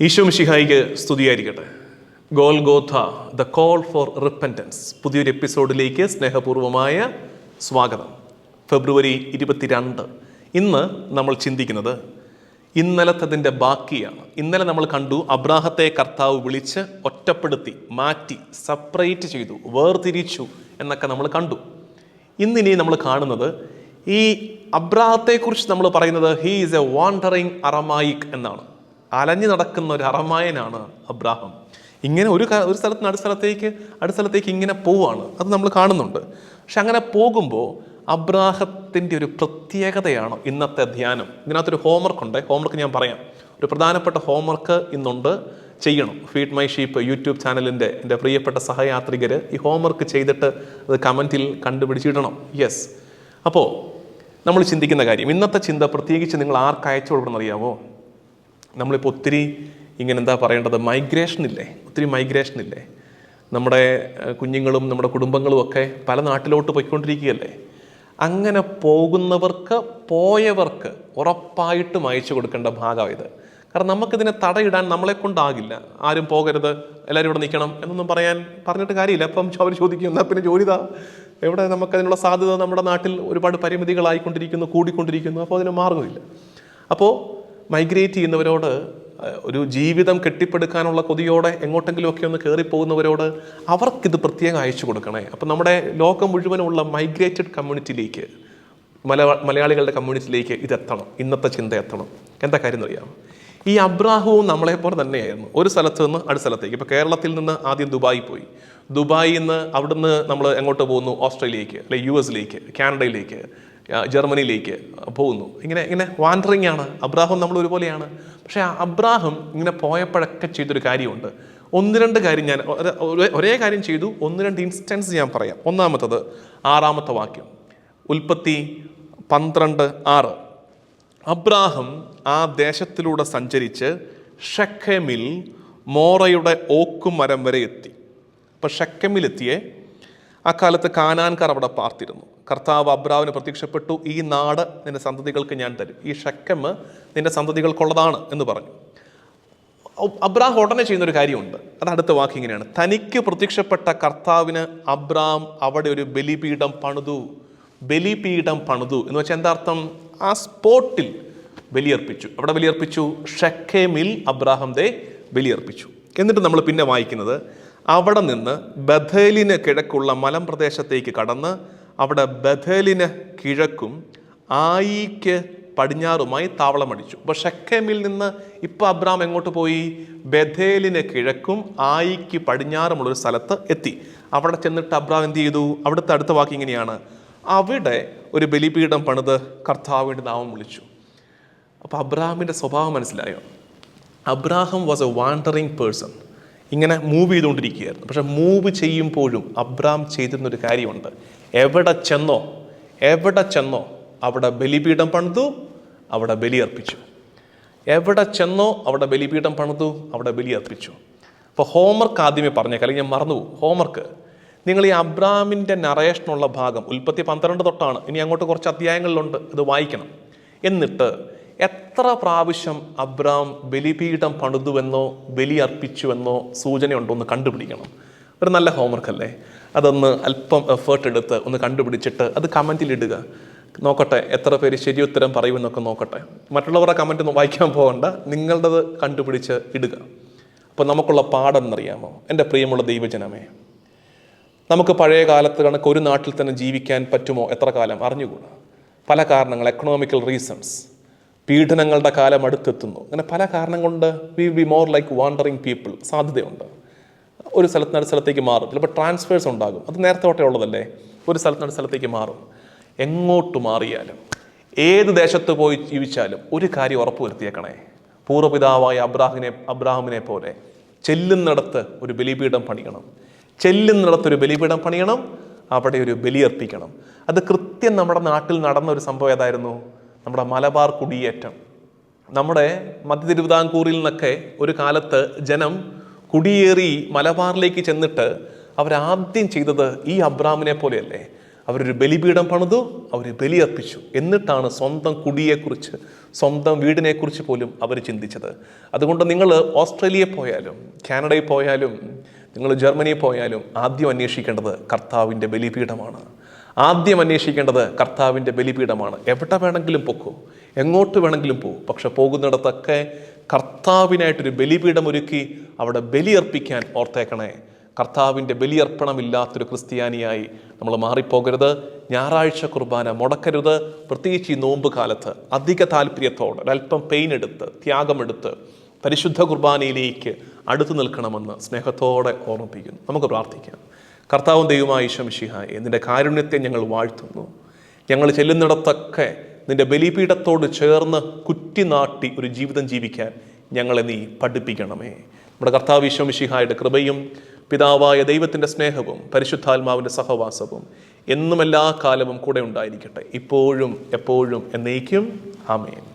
ഈശോ മിഷിഹായിക്ക് സ്തുതിയായിരിക്കട്ടെ. Golgotha the call for repentance. പുതിയൊരു എപ്പിസോഡിലേക്ക് സ്നേഹപൂർവമായ സ്വാഗതം. ഫെബ്രുവരി ഇരുപത്തിരണ്ട്. ഇന്ന് നമ്മൾ ചിന്തിക്കുന്നത് ഇന്നലത്തതിന്റെ ബാക്കിയാണ്. ഇന്നലെ നമ്മൾ കണ്ടു അബ്രാഹത്തെ കർത്താവ് വിളിച്ച് ഒറ്റപ്പെടുത്തി മാറ്റി സെപ്പറേറ്റ് ചെയ്തു വേർതിരിച്ചു എന്നൊക്കെ നമ്മൾ കണ്ടു. ഇന്നിനി നമ്മൾ കാണുന്നത് ഈ അബ്രാഹത്തെക്കുറിച്ച് നമ്മൾ പറയുന്നത് he is a wandering Aramaic എന്നാണ്. അലഞ്ഞു നടക്കുന്ന ഒരു അറമായനാണ് അബ്രാഹം. ഇങ്ങനെ ഒരു ഒരു സ്ഥലത്ത് നിന്ന് അടുത്ത സ്ഥലത്തേക്ക് അടുത്ത സ്ഥലത്തേക്ക് ഇങ്ങനെ പോവാണ്. അത് നമ്മൾ കാണുന്നുണ്ട്. പക്ഷെ അങ്ങനെ പോകുമ്പോൾ അബ്രാഹത്തിന്റെ ഒരു പ്രത്യേകതയാണ് ഇന്നത്തെ ധ്യാനം. ഇതിനകത്തൊരു ഹോംവർക്ക് ഉണ്ട്. ഹോംവർക്ക് ഞാൻ പറയാം. ഒരു പ്രധാനപ്പെട്ട ഹോംവർക്ക് ഇന്നുണ്ട്. ചെയ്യണം. ഫീഡ് മൈ ഷീപ്പ് യൂട്യൂബ് ചാനലിന്റെ എന്റെ പ്രിയപ്പെട്ട സഹയാത്രികർ ഈ ഹോംവർക്ക് ചെയ്തിട്ട് അത് കമന്റിൽ കണ്ടുപിടിച്ചിടണം. യെസ് അപ്പോൾ നമ്മൾ ചിന്തിക്കുന്ന കാര്യം ഇന്നത്തെ ചിന്ത പ്രത്യേകിച്ച് നിങ്ങൾ ആർക്ക് അയച്ചു കൊടുക്കണം അറിയാമോ നമ്മളിപ്പോൾ ഒത്തിരി ഇങ്ങനെ എന്താ പറയേണ്ടത് മൈഗ്രേഷൻ ഇല്ലേ? ഒത്തിരി മൈഗ്രേഷൻ ഇല്ലേ? നമ്മുടെ കുഞ്ഞുങ്ങളും നമ്മുടെ കുടുംബങ്ങളും ഒക്കെ പല നാട്ടിലോട്ട് പോയിക്കൊണ്ടിരിക്കുകയല്ലേ? അങ്ങനെ പോകുന്നവർക്ക് പോയവർക്ക് ഉറപ്പായിട്ടും അയച്ചു കൊടുക്കേണ്ട ഭാഗം ഇത്. കാരണം നമുക്കിതിനെ തടയിടാൻ നമ്മളെ കൊണ്ടാകില്ല. ആരും പോകരുത് എല്ലാവരും ഇവിടെ നിൽക്കണം എന്നൊന്നും പറയാൻ പറഞ്ഞിട്ട് കാര്യമില്ല. അപ്പം അവർ ചോദിക്കും എന്നാൽ പിന്നെ ജോലി താ എവിടെ നമുക്കതിനുള്ള സാധ്യത നമ്മുടെ നാട്ടിൽ ഒരുപാട് പരിമിതികളായിക്കൊണ്ടിരിക്കുന്നു കൂടിക്കൊണ്ടിരിക്കുന്നു. അപ്പോൾ അതിന് മാർഗമില്ല അപ്പോൾ മൈഗ്രേറ്റ് ചെയ്യുന്നവരോട് ഒരു ജീവിതം കെട്ടിപ്പടുക്കാനുള്ള കൊതിയോടെ എങ്ങോട്ടെങ്കിലുമൊക്കെ ഒന്ന് കയറിപ്പോകുന്നവരോട് അവർക്കിത് പ്രത്യേകം അയച്ചു കൊടുക്കണേ. അപ്പം നമ്മുടെ ലോകം മുഴുവനുള്ള മൈഗ്രേറ്റഡ് കമ്മ്യൂണിറ്റിയിലേക്ക് മല മലയാളികളുടെ കമ്മ്യൂണിറ്റിയിലേക്ക് ഇതെത്തണം ഇന്നത്തെ ചിന്ത എത്തണം. എന്താ കാര്യം എന്നറിയാം ഈ അബ്രാഹവും നമ്മളെപ്പോലെ തന്നെയായിരുന്നു. ഒരു സ്ഥലത്ത് നിന്ന് അടുത്ത സ്ഥലത്തേക്ക്. ഇപ്പോൾ കേരളത്തിൽ നിന്ന് ആദ്യം ദുബായി പോയി. ദുബായിൽ നിന്ന് അവിടുന്ന് നമ്മൾ എങ്ങോട്ട് പോകുന്നു? ഓസ്ട്രേലിയയിലേക്ക് അല്ലെ യു എസിലേക്ക് കാനഡയിലേക്ക്. ജർമ്മനിയിലേക്ക് പോകുന്നു. ഇങ്ങനെ ഇങ്ങനെ വാൻഡറിങ് ആണ്. അബ്രാഹം നമ്മൾ ഒരുപോലെയാണ്. പക്ഷേ അബ്രാഹം ഇങ്ങനെ പോയപ്പോഴൊക്കെ ചെയ്തൊരു കാര്യമുണ്ട്. ഒന്ന് രണ്ട് കാര്യം ഞാൻ ഒരേ- കാര്യം ചെയ്തു. ഒന്ന് രണ്ട് ഇൻസ്റ്റൻസ് ഞാൻ പറയാം. ഒന്നാമത്തത് ആറാമത്തെ വാക്യം. ഉൽപ്പത്തി പന്ത്രണ്ട് ആറ്. അബ്രാഹം ആ ദേശത്തിലൂടെ സഞ്ചരിച്ച് ഷെഖമിൽ മോറയുടെ ഓക്കുമരം വരെ എത്തി. അപ്പോൾ ഷെക്കമിലെത്തിയേ അക്കാലത്ത് കാനാൻകാർ അവിടെ പാർത്തിരുന്നു. കർത്താവ് അബ്രാവിന് പ്രത്യക്ഷപ്പെട്ടു ഈ നാട് നിന്റെ സന്തതികൾക്ക് ഞാൻ തരും. ഈ ഷെക്കം നിന്റെ സന്തതികൾക്കുള്ളതാണ് എന്ന് പറഞ്ഞു. അബ്രാഹ് അബ്രാം ഉടനെ ചെയ്യുന്ന ഒരു കാര്യമുണ്ട്. അത് അടുത്ത വാക്ക് ഇങ്ങനെയാണ്. തനിക്ക് പ്രത്യക്ഷപ്പെട്ട കർത്താവിന് അബ്രാം അവിടെ ഒരു ബലിപീഠം പണിതു. ബലിപീഠം പണിതു. എന്ന് വെച്ചാൽ എന്താ അർത്ഥം ആ സ്പോട്ടിൽ ബലിയർപ്പിച്ചു. അവിടെ ബലിയർപ്പിച്ചു? ഷക്കേമിൽ അബ്രാഹം ദേ ബലിയർപ്പിച്ചു. എന്നിട്ട് നമ്മൾ പിന്നെ വായിക്കുന്നത് അവിടെ നിന്ന് ബഥേലിന് കിഴക്കുള്ള മലമ്പ്രദേശത്തേക്ക് കടന്ന് അവിടെ ബഥേലിന് കിഴക്കും ആയിക്ക് പടിഞ്ഞാറുമായി താവളമടിച്ചു അപ്പോൾ ഷെക്കേമിൽ നിന്ന് ഇപ്പോൾ അബ്രാം എങ്ങോട്ട് പോയി? ബഥേലിന് കിഴക്കും ആയിക്ക് പടിഞ്ഞാറുമുള്ളൊരു സ്ഥലത്ത് എത്തി. അവിടെ ചെന്നിട്ട് അബ്രാം എന്ത് ചെയ്തു? അവിടുത്തെ അടുത്ത വാക്ക് ഇങ്ങനെയാണ്. അവിടെ ഒരു ബലിപീഠം പണിത് കർത്താവിന്റെ നാമം വിളിച്ചു. അപ്പോൾ അബ്രാമിന്റെ സ്വഭാവം മനസ്സിലായോ? Abraham was a wandering person ഇങ്ങനെ മൂവ് ചെയ്തുകൊണ്ടിരിക്കുകയായിരുന്നു. പക്ഷെ മൂവ് ചെയ്യുമ്പോഴും അബ്രാം ചെയ്തിരുന്നൊരു കാര്യമുണ്ട്. എവിടെ ചെന്നോ എവിടെ ചെന്നോ അവിടെ ബലിപീഠം പണിതു അവിടെ ബലിയർപ്പിച്ചു എവിടെ ചെന്നോ അവിടെ ബലിപീഠം പണിതു അവിടെ ബലിയർപ്പിച്ചു അപ്പോൾ ഹോംവർക്ക് ആദ്യമേ പറഞ്ഞേക്കാം അല്ലെങ്കിൽ ഞാൻ മറന്നു ഹോംവർക്ക് നിങ്ങൾ ഈ അബ്രാമിന്റെ നറേഷനുള്ള ഭാഗം ഉൽപ്പത്തി പന്ത്രണ്ട് തൊട്ടാണ്. ഇനി അങ്ങോട്ട് കുറച്ച് അധ്യായങ്ങളിലുണ്ട് ഇത് വായിക്കണം. എന്നിട്ട് എത്ര പ്രാവശ്യം അബ്രാം ബലിപീഠം പണിതുവെന്നോ ബലി അർപ്പിച്ചുവെന്നോ സൂചനയുണ്ടോ ഒന്ന് കണ്ടുപിടിക്കണം. ഒരു നല്ല ഹോംവർക്ക് അല്ലേ? അതൊന്ന് അല്പം എഫേർട്ട് എടുത്ത് ഒന്ന് കണ്ടുപിടിച്ചിട്ട് അത് കമന്റിലിടുക നോക്കട്ടെ എത്ര പേര് ശരി ഉത്തരം പറയുമെന്നൊക്കെ നോക്കട്ടെ. മറ്റുള്ളവരുടെ കമന്റ് ഒന്നും വായിക്കാൻ പോകണ്ട നിങ്ങളുടേത് കണ്ടുപിടിച്ച് ഇടുക. അപ്പോൾ നമുക്കുള്ള പാഠം എന്നറിയാമോ എന്റെ പ്രിയമുള്ള ദൈവജനമേ നമുക്ക് പഴയ കാലത്ത് കണക്ക് ഒരു നാട്ടിൽ തന്നെ ജീവിക്കാൻ പറ്റുമോ എത്ര കാലം? അറിഞ്ഞുകൂടാ. പല കാരണങ്ങൾ എക്കണോമിക്കൽ റീസൺസ് പീഡനങ്ങളുടെ കാലം അടുത്തെത്തുന്നു. അങ്ങനെ പല കാരണം കൊണ്ട് we be more like wandering people സാധ്യതയുണ്ട്. ഒരു സ്ഥലത്ത് നിന്ന് സ്ഥലത്തേക്ക് മാറും. ചിലപ്പോൾ ട്രാൻസ്ഫേഴ്സ് ഉണ്ടാകും. അത് നേരത്തെ തൊട്ടേ ഉള്ളതല്ലേ? ഒരു സ്ഥലത്ത് നിന്ന് സ്ഥലത്തേക്ക് മാറും. എങ്ങോട്ട് മാറിയാലും ഏത് ദേശത്ത് പോയി ജീവിച്ചാലും ഒരു കാര്യം ഉറപ്പ് വരുത്തിയേക്കണേ. പൂർവപിതാവായ അബ്രാഹിനെ അബ്രാഹിമിനെ പോലെ ചെല്ലുന്നിടത്ത് ഒരു ബലിപീഠം പണിയണം. ചെല്ലുന്നിടത്ത് ഒരു ബലിപീഠം പണിയണം. അവിടെ ഒരു ബലിയർപ്പിക്കണം അത് കൃത്യം നമ്മുടെ നാട്ടിൽ നടന്ന ഒരു സംഭവം ഏതായിരുന്നു? നമ്മുടെ മലബാർ കുടിയേറ്റം. നമ്മുടെ മധ്യ തിരുവിതാംകൂറിൽ നിന്നൊക്കെ ഒരു കാലത്ത് ജനം കുടിയേറി മലബാറിലേക്ക് ചെന്നിട്ട് അവരാദ്യം ചെയ്തത് ഈ അബ്രാമിനെ പോലെയല്ലേ? അവരൊരു ബലിപീഠം പണിതു അവർ ബലിയർപ്പിച്ചു. എന്നിട്ടാണ് സ്വന്തം കുടിയെക്കുറിച്ച് സ്വന്തം വീടിനെക്കുറിച്ച് പോലും അവർ ചിന്തിച്ചത്. അതുകൊണ്ട് നിങ്ങൾ ഓസ്ട്രേലിയയിൽ പോയാലും കാനഡയിൽ പോയാലും നിങ്ങൾ ജർമ്മനിയിൽ പോയാലും ആദ്യം അന്വേഷിക്കേണ്ടത് കർത്താവിന്റെ ബലിപീഠമാണ്. ആദ്യം അന്വേഷിക്കേണ്ടത് കർത്താവിന്റെ ബലിപീഠമാണ്. എവിടെ വേണമെങ്കിലും പൊക്കോ. എങ്ങോട്ട് വേണമെങ്കിലും പോകും പക്ഷെ പോകുന്നിടത്തൊക്കെ കർത്താവിനായിട്ടൊരു ബലിപീഠം ഒരുക്കി അവിടെ ബലിയർപ്പിക്കാൻ ഓർത്തേക്കണേ. കർത്താവിന്റെ ബലിയർപ്പണമില്ലാത്തൊരു ക്രിസ്ത്യാനിയായി നമ്മൾ മാറിപ്പോകരുത്. ഞായറാഴ്ച കുർബാന മുടക്കരുത്. പ്രത്യേകിച്ച് ഈ നോമ്പ് കാലത്ത് അധിക താല്പര്യത്തോടെ ഒരല്പം പെയിൻ എടുത്ത് ത്യാഗമെടുത്ത് പരിശുദ്ധ കുർബാനയിലേക്ക് അടുത്തു നിൽക്കണമെന്ന് സ്നേഹത്തോടെ ഓർമ്മിപ്പിക്കുന്നു. നമുക്ക് പ്രാർത്ഥിക്കാം. കർത്താവും ദൈവമായ ശംഷിഹായി നിന്റെ കാരുണ്യത്തെ ഞങ്ങൾ വാഴ്ത്തുന്നു. ഞങ്ങൾ ചെല്ലുന്നിടത്തൊക്കെ നിന്റെ ബലിപീഠത്തോട് ചേർന്ന് കുറ്റിനാട്ടി ഒരു ജീവിതം ജീവിക്കാൻ ഞങ്ങളെ നീ പഠിപ്പിക്കണമേ. നമ്മുടെ കർത്താവ് ഈശ്വമിഷിഹായുടെ കൃപയും പിതാവായ ദൈവത്തിന്റെ സ്നേഹവും പരിശുദ്ധാത്മാവിന്റെ സഹവാസവും എന്നും എല്ലാ കാലവും കൂടെ ഉണ്ടായിരിക്കട്ടെ. ഇപ്പോഴും എപ്പോഴും എന്നേക്കും. ആമേൻ.